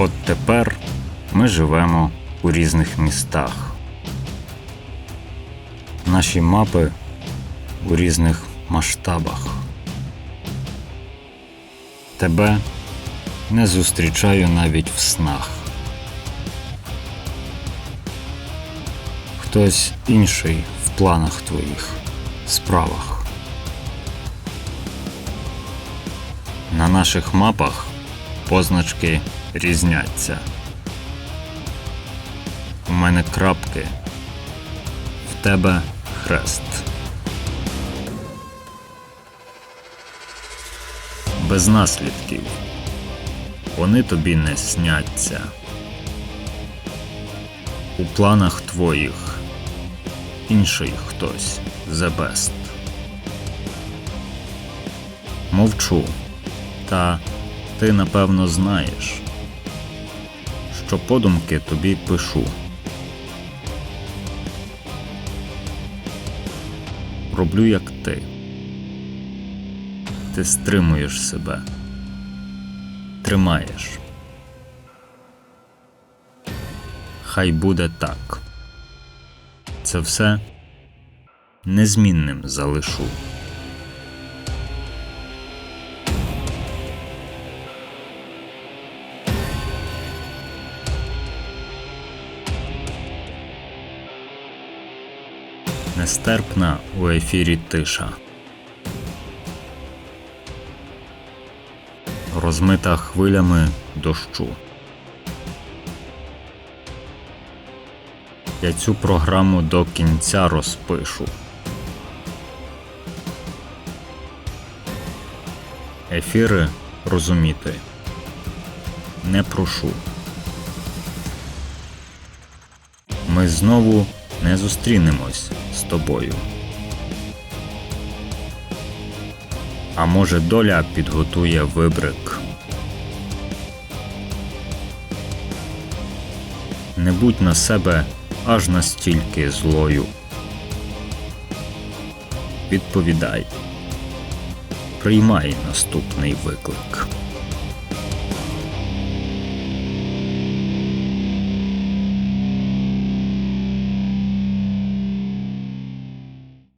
От тепер ми живемо у різних містах. Наші мапи у різних масштабах. Тебе не зустрічаю навіть в снах. Хтось інший в планах твоїх, справах. На наших мапах позначки різняться. У мене крапки, в тебе хрест. Без наслідків. Вони тобі не сняться. У планах твоїх інший хтось the best. Мовчу, та ти напевно знаєш, що подумки тобі пишу. Роблю як ти. Ти стримуєш себе. Тримаєш. Хай буде так. Це все незмінним залишу. Нестерпна у ефірі тиша. Розмита хвилями дощу. Я цю програму до кінця розпишу. Ефіри розуміти не прошу. Ми знову не зустрінемось з тобою. А може, доля підготує вибрик. Не будь на себе аж настільки злою. Відповідай. Приймай наступний виклик.